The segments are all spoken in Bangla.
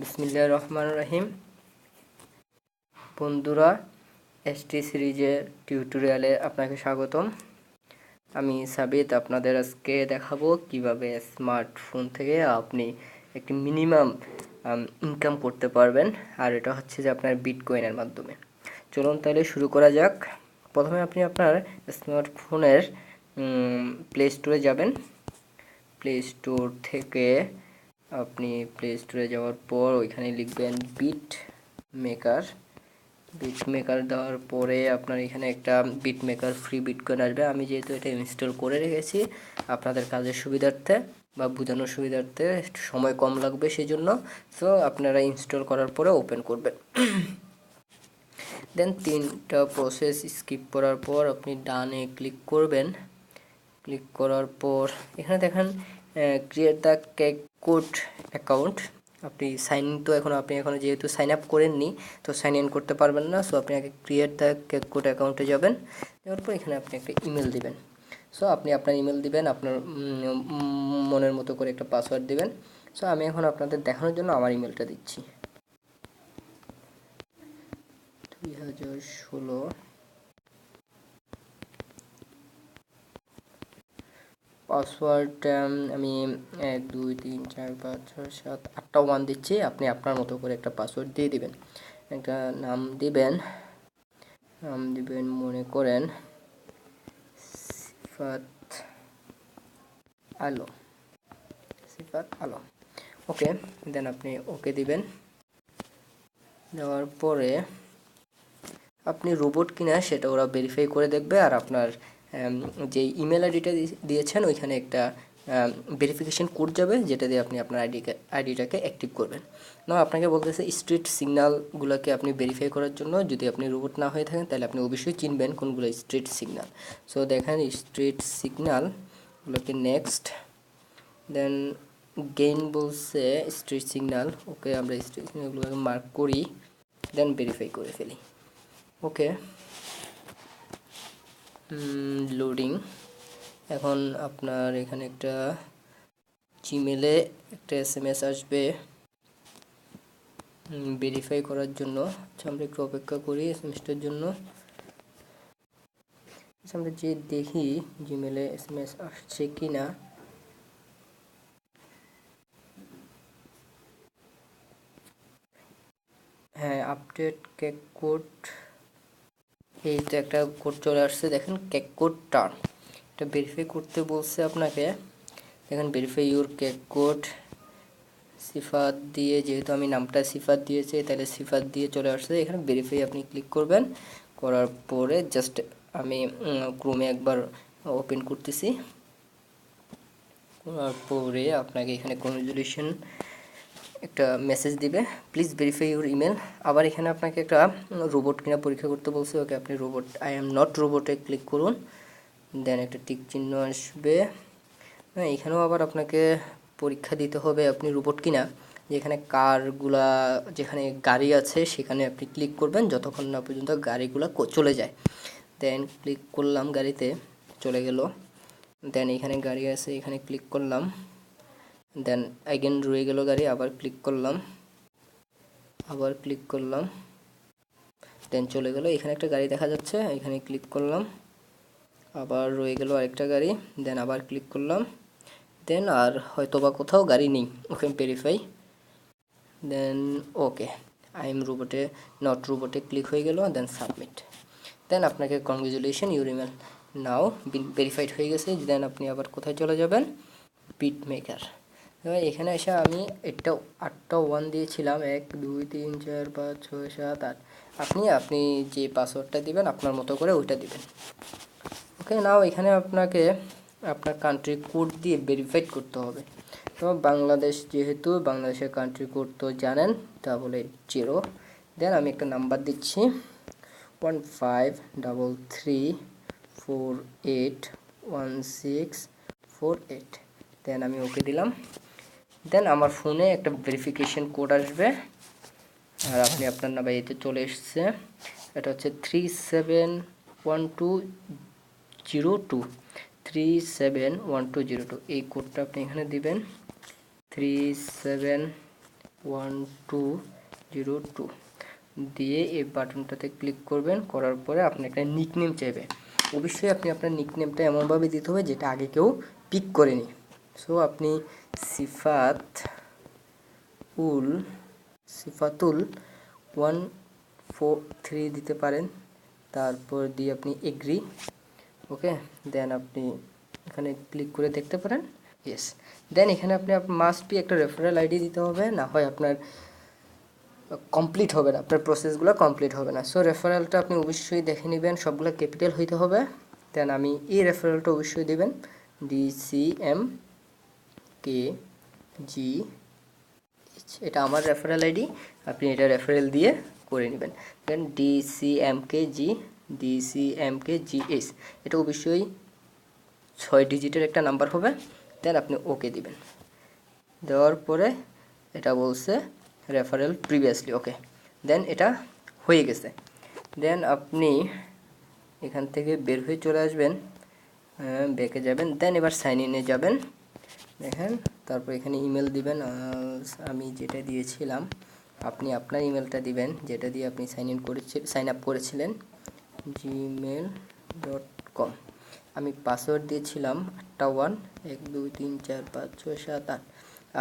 বিসমিল্লাহ রহমান রহিম। বন্ধুরা, এসটি সিরিজের টিউটোরিয়ালে আপনাকে স্বাগতম। আমি সাবিত, আপনাদের আজকে দেখাবো কীভাবে স্মার্টফোন থেকে আপনি একটি মিনিমাম ইনকাম করতে পারবেন, আর এটা হচ্ছে যে আপনার বিটকয়েনের মাধ্যমে। চলুন তাহলে শুরু করা যাক। প্রথমে আপনি আপনার স্মার্টফোনের প্লে স্টোরে যাবেন। প্লে স্টোর থেকে আপনি প্লে স্টোরে যাওয়ার পর ওইখানে লিখবেন বিট মেকার বিট মেকার দেওয়ার পরে আপনার এখানে একটা বিট মেকার ফ্রি বিটকয়েন আসবে। আমি যেহেতু এটা ইনস্টল করে রেখেছি, আপনাদের কাজের সুবিধার্থে বা বোঝানোর সুবিধার্থে সময় কম লাগবে সেই জন্য সো আপনারা ইনস্টল করার পরে ওপেন করবেন। দেন তিনটা প্রসেস স্কিপ করার পর আপনি ডানে ক্লিক করবেন। ক্লিক করার পর এখানে দেখেন create the cake code account. আপনি সাইন ইন তো এখন, আপনি এখন যেহেতু সাইন আপ করেননি, তো সাইন ইন করতে পারবেন না। সো আপনি আগে ক্রিয়েট দ্য কোড অ্যাকাউন্টে যাবেন। যাওয়ার পর এখানে আপনি একটা ইমেল দিবেন। সো আপনি আপনার ইমেল দিবেন, আপনার মনের মতো করে একটা পাসওয়ার্ড দিবেন। সো আমি এখন আপনাদের দেখানোর জন্য আমার ইমেলটা দিচ্ছি। দুই হাজার ষোলো পাসওয়ার্ড আমি এক, দুই, তিন, চার, পাঁচ, ছয়, সাত, আটটা ওয়ান দিচ্ছি, আপনি আপনার মতো করে একটা পাসওয়ার্ড দিয়ে দিবেন। একটা নাম দিবেন নাম দিবেন মনে করেন সিফাত আলো। সিফাত আলো। ওকে, দেন আপনি ওকে দিবেন। দেওয়ার পরে আপনি রোবট কিনা সেটা ওরা ভেরিফাই করে দেখবে, আর আপনার যে ইমেল আইডিটা দিয়েছেন, ওইখানে একটা ভেরিফিকেশন কোড যাবে, যেটা দিয়ে আপনি আপনার আইডিকে আইডিটাকে অ্যাক্টিভ করবেন। না আপনাকে বলতেছে স্ট্রিট সিগনালগুলোকে আপনি ভেরিফাই করার জন্য, যদি আপনি রোবট না হয়ে থাকেন, তাহলে আপনি অবশ্যই চিনবেন কোনগুলো স্ট্রিট সিগনাল সো দেখেন স্ট্রিট সিগনালগুলোকে নেক্সট দেন গেইন বলছে স্ট্রিট সিগনাল ওকে আমরা স্ট্রিট সিগনালগুলোকে মার্ক করি দেন ভেরিফাই করে ফেলি। ওকে লোডিং এখন আপনার এখানে একটা জিমেলে একটা এস এম এস আসবে ভেরিফাই করার জন্য। আচ্ছা আমরা একটু অপেক্ষা করি এস এম এসটার জন্য। আচ্ছা, আমরা যে দেখি জিমেলে এস এম এস আসছে কি না হ্যাঁ আপডেট কেক কোড এই তো একটা কোড চলে আসছে, দেখেন কেক কোড টার্ন এটা ভেরিফাই করতে বলছে আপনাকে। দেখেন verify your cake code. Sifat দিয়ে, যেহেতু আমি নামটা সিফাত দিয়েছি, তাহলে সিফাত দিয়ে চলে আসছে। এখানে ভেরিফাই আপনি ক্লিক করবেন। করার পরে জাস্ট আমি ক্রোমে একবার ওপেন করতেছি। করার পরে আপনাকে এখানে কনজুলেশন একটা মেসেজ দিবে। প্লিজ ভেরিফাই ইউর ইমেল আবার এখানে আপনাকে একটা রোবট কিনা পরীক্ষা করতে বলছে। ওকে আপনি রোবট আই এম নট রোবটে ক্লিক করুন। দেন একটা টিক চিহ্ন আসবে। হ্যাঁ এখানেও আবার আপনাকে পরীক্ষা দিতে হবে আপনি রোবট কিনা। যেখানে কারগুলা যেখানে গাড়ি আছে, সেখানে আপনি ক্লিক করবেন। যতক্ষণ না পর্যন্ত গাড়িগুলা চলে যায়। দেন ক্লিক করলাম গাড়িতে, চলে গেল। দেন এখানে গাড়ি আছে, এখানে ক্লিক করলাম। দেন অ্যাগেন রয়ে গেল গাড়ি, আবার ক্লিক করলাম। আবার ক্লিক করলাম। দেন চলে গেল, এখানে একটা গাড়ি দেখা যাচ্ছে, এখানে ক্লিক করলাম। আবার রয়ে গেল আরেকটা গাড়ি দেন আবার ক্লিক করলাম। দেন আর হয়তো বা কোথাও গাড়ি নেই okay verify then okay I am রোবটে not রোবটে ক্লিক হয়ে গেল দেন সাবমিট দেন আপনাকে congratulation your email now verified হয়ে গেছে দেন আপনি আবার কোথায় চলে যাবেন? বিট মেকার এবার এখানে এসে আমি একটা আটটা ওয়ান দিয়েছিলাম। এক, দুই, তিন, চার, পাঁচ, ছয়, সাত, আট। আপনি আপনি যে পাসওয়ার্ডটা দিবেন, আপনার মতো করে ওইটা দিবেন। ওকে, নাও এখানে আপনাকে আপনার কান্ট্রি কোড দিয়ে ভেরিফাইড করতে হবে। তো বাংলাদেশ যেহেতু বাংলাদেশের কান্ট্রি কোড তো জানেন তা বলে জিরো দেন আমি একটা নাম্বার দিচ্ছি। One five double three four eight one six four eight then আমি ওকে দিলাম। দেন আমার ফোনে একটা ভেরিফিকেশন কোড আসবে। আর আপনি আপনার নাম্বার এতে চলে এসছে। এটা হচ্ছে three seven one two zero two three seven one two zero two এই কোডটা আপনি এখানে দিবেন। Three seven one two zero two দিয়ে এই বাটনটাতে ক্লিক করবেন। করার পরে আপনি একটা নিকনেম চাইবে। অবশ্যই আপনি আপনার নিকনেমটা এমনভাবে দিতে হবে যেটা আগে কেউ পিক করেনি। সো আপনি Sifat ul, Sifatul one four three দিতে পারেন। তারপর দিয়ে আপনি এগ্রি, ওকে? দেন আপনি এখানে ক্লিক করে দেখতে পারেন। ইয়েস। দেন এখানে আপনি মাস্ট বি একটা রেফারেল আইডি দিতে হবে, না হয় আপনার কমপ্লিট হবে না, আপনার প্রসেসগুলো কমপ্লিট হবে না। সো রেফারেলটা আপনি অবশ্যই দেখে নেবেন, সবগুলো ক্যাপিটাল হইতে হবে। দেন আমি এই রেফারেলটা অবশ্যই দেবেন D C M K, G, এটা আমার রেফারেল আইডি আপনি এটা রেফারেল দিয়ে করে নেবেন। Then D C M K G D C M K G S এটা অবশ্যই ছয় ডিজিটের একটা নাম্বার হবে দেন আপনি ওকে দিবেন। দেওয়ার পরে এটা বলছে রেফারেল প্রিভিয়াসলি ওকে দেন এটা হয়ে গেছে। দেন আপনি এখান থেকে বের হয়ে চলে আসবেন ব্যাকে যাবেন দেন এবার সাইন ইনে যাবেন। দেখেন, তারপর এখানে ইমেল দিবেন আমি যেটা দিয়েছিলাম, আপনি আপনার ইমেলটা দিবেন, যেটা দিয়ে আপনি সাইন ইন করেছি সাইন আপ করেছিলেন জিমেল ডট কম আমি পাসওয়ার্ড দিয়েছিলাম আটটা ওয়ান এক, দুই, তিন, চার, পাঁচ, ছয়, সাত, আট।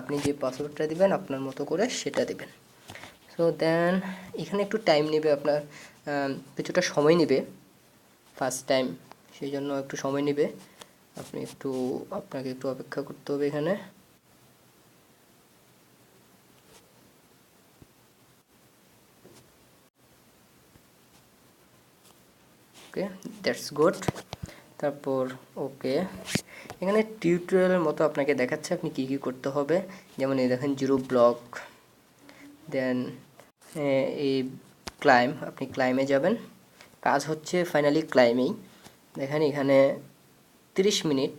আপনি যে পাসওয়ার্ডটা দিবেন, আপনার মতো করে সেটা দিবেন। সো দেন এখানে একটু টাইম নেবে আপনার কিছুটা সময় নেবে ফার্স্ট টাইম সেই জন্য একটু সময় নেবে। আপনি একটু, আপনাকে একটু অপেক্ষা করতে হবে এখানে। Okay, that's good. তারপর, ওকে। এখানে টিউটোরিয়ালের মতো আপনাকে দেখাচ্ছে আপনি কি কি করতে হবে। যেমন এই দেখেন, জিরো ব্লক, দেন এই ক্লাইম, আপনি ক্লাইমে যাবেন। কাজ হচ্ছে ফাইনালি ক্লাইমেই দেখেন এখানে 30 মিনিট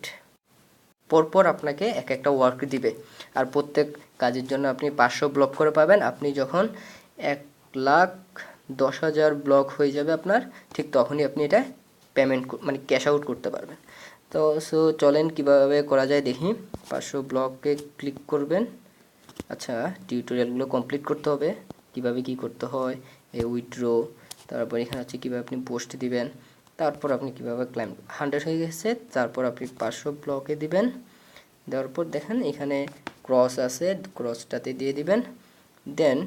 পরপর আপনাকে এক একটা ওয়ার্ক দিবে। আর প্রত্যেক কাজের জন্য আপনি পাঁচশো ব্লক করে পাবেন। আপনি যখন এক লাখ দশ হাজার ব্লক হয়ে যাবে আপনার, ঠিক তখনই আপনি এটা পেমেন্ট মানে ক্যাশ আউট করতে পারবেন। তো সো চলেন কীভাবে করা যায় দেখি। পাঁচশো ব্লকে ক্লিক করবেন। আচ্ছা টিউটোরিয়ালগুলো কমপ্লিট করতে হবে। কীভাবে কি করতে হয় এই উইথড্রো তারপর এখানে হচ্ছে কীভাবে আপনি পোস্ট দিবেন। তারপর আপনি কীভাবে ক্লাইম হান্ড্রেড হয়ে গেছে, তারপর আপনি পাঁচশো ব্লকে দিবেন। দেওয়ার পর দেখেন এখানে ক্রস আছে ক্রসটাতে দিয়ে দিবেন। দেন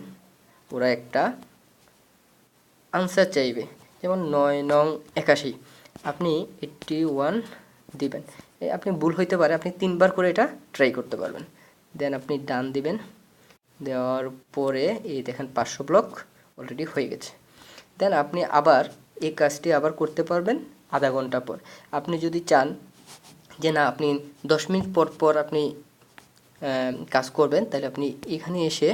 ওরা একটা আনসার চাইবে, যেমন নয় নং একাশি। আপনি এইটটি ওয়ান দিবেন আপনি ভুল হইতে পারে, আপনি তিনবার করে এটা ট্রাই করতে পারবেন। দেন আপনি ডান দিবেন। দেওয়ার পরে এই দেখেন পাঁচশো ব্লক অলরেডি হয়ে গেছে। দেন আপনি আবার এই কাজটি আবার করতে পারবেন আধা ঘণ্টা পর। আপনি যদি চান যে না, আপনি দশ মিনিট পর পর আপনি কাজ করবেন, তাহলে আপনি এখানে এসে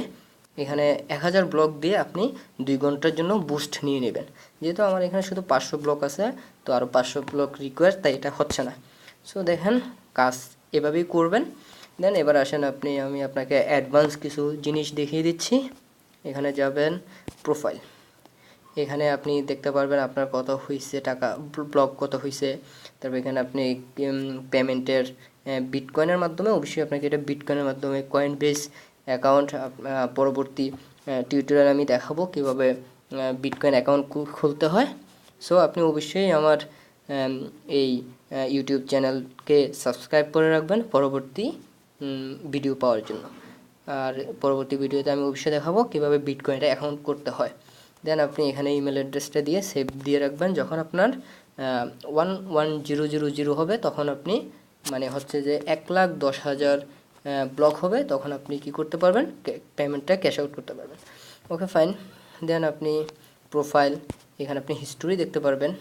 এখানে এক হাজার ব্লক দিয়ে আপনি দুই ঘণ্টার জন্য বুস্ট নিয়ে নেবেন। যেহেতু আমার এখানে শুধু পাঁচশো ব্লক আছে, তো আরও পাঁচশো ব্লক রিকোয়ার তাই এটা হচ্ছে না। সো দেখেন, কাজ এভাবেই করবেন। দেন এবার আসেন আপনি, আমি আপনাকে অ্যাডভান্স কিছু জিনিস দেখিয়ে দিচ্ছি। এখানে যাবেন প্রোফাইল এখানে আপনি দেখতে পারবেন আপনার কত হয়েছে টাকা, ব্লক কত হয়েছে তারপর এখানে আপনি পেমেন্টের বিটকয়েনের মাধ্যমে অবশ্যই আপনাকে এটা বিটকয়েনের মাধ্যমে কয়েন বেস অ্যাকাউন্ট পরবর্তী টিউটোরিয়াল আমি দেখাবো কীভাবে বিটকয়েন অ্যাকাউন্ট খুলতে হয়। সো আপনি অবশ্যই আমার এই ইউটিউব চ্যানেলকে সাবস্ক্রাইব করে রাখবেন পরবর্তী ভিডিও পাওয়ার জন্য। আর পরবর্তী ভিডিওতে আমি অবশ্যই দেখাবো কীভাবে বিটকয়েনটা অ্যাকাউন্ট করতে হয়। দেন আপনি এখানে ইমেল অ্যাড্রেসটা দিয়ে সেভ দিয়ে রাখবেন। যখন আপনার one one zero zero zero হবে, তখন আপনি মানে হচ্ছে যে এক লাখ দশ হাজার ব্লক হবে, তখন আপনি কি করতে পারবেন? পেমেন্টটা ক্যাশ আউট করতে পারবেন। ওকে ফাইন দেন আপনি প্রোফাইল এখানে আপনি হিস্টোরি দেখতে পারবেন।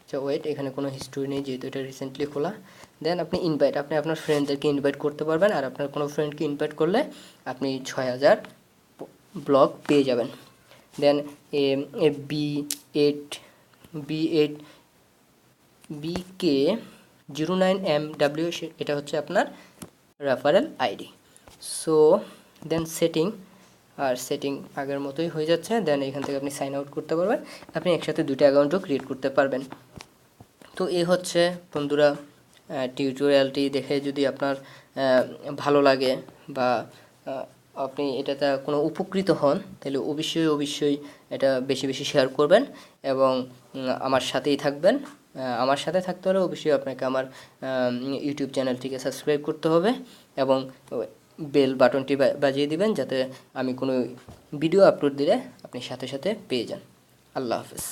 আচ্ছা ওয়েট এখানে কোনো হিস্টোরি নেই, যেহেতু এটা রিসেন্টলি খোলা। দেন আপনি ইনভাইট আপনি আপনার ফ্রেন্ডদেরকে ইনভাইট করতে পারবেন, আর আপনার কোনো ফ্রেন্ডকে ইনভাইট করলে আপনি ছয় হাজার ব্লক পেয়ে যাবেন। Then A B eight B eight B K zero nine M W এটা হচ্ছে আপনার referral ID so then setting আর সেটিং আগের মতোই হয়ে যাচ্ছে দেন এখান থেকে আপনি সাইন আউট করতে পারবেন, আপনি একসাথে দুটো অ্যাকাউন্টও ক্রিয়েট করতে পারবেন। তো এই হচ্ছে বন্ধুরা টিউটোরিয়ালটি দেখে যদি আপনার ভালো লাগে বা আপনি এটাতে কোনো উপকৃত হন, তাহলে অবশ্যই অবশ্যই এটা বেশি বেশি শেয়ার করবেন এবং আমার সাথেই থাকবেন। আমার সাথে থাকতে হলে অবশ্যই আপনাকে আমার ইউটিউব চ্যানেলটিকে সাবস্ক্রাইব করতে হবে এবং বেল বাটনটি বাজিয়ে দিবেন যাতে আমি কোনো ভিডিও আপলোড দিলে আপনি সাথে সাথে পেয়ে যান। আল্লাহ হাফেজ।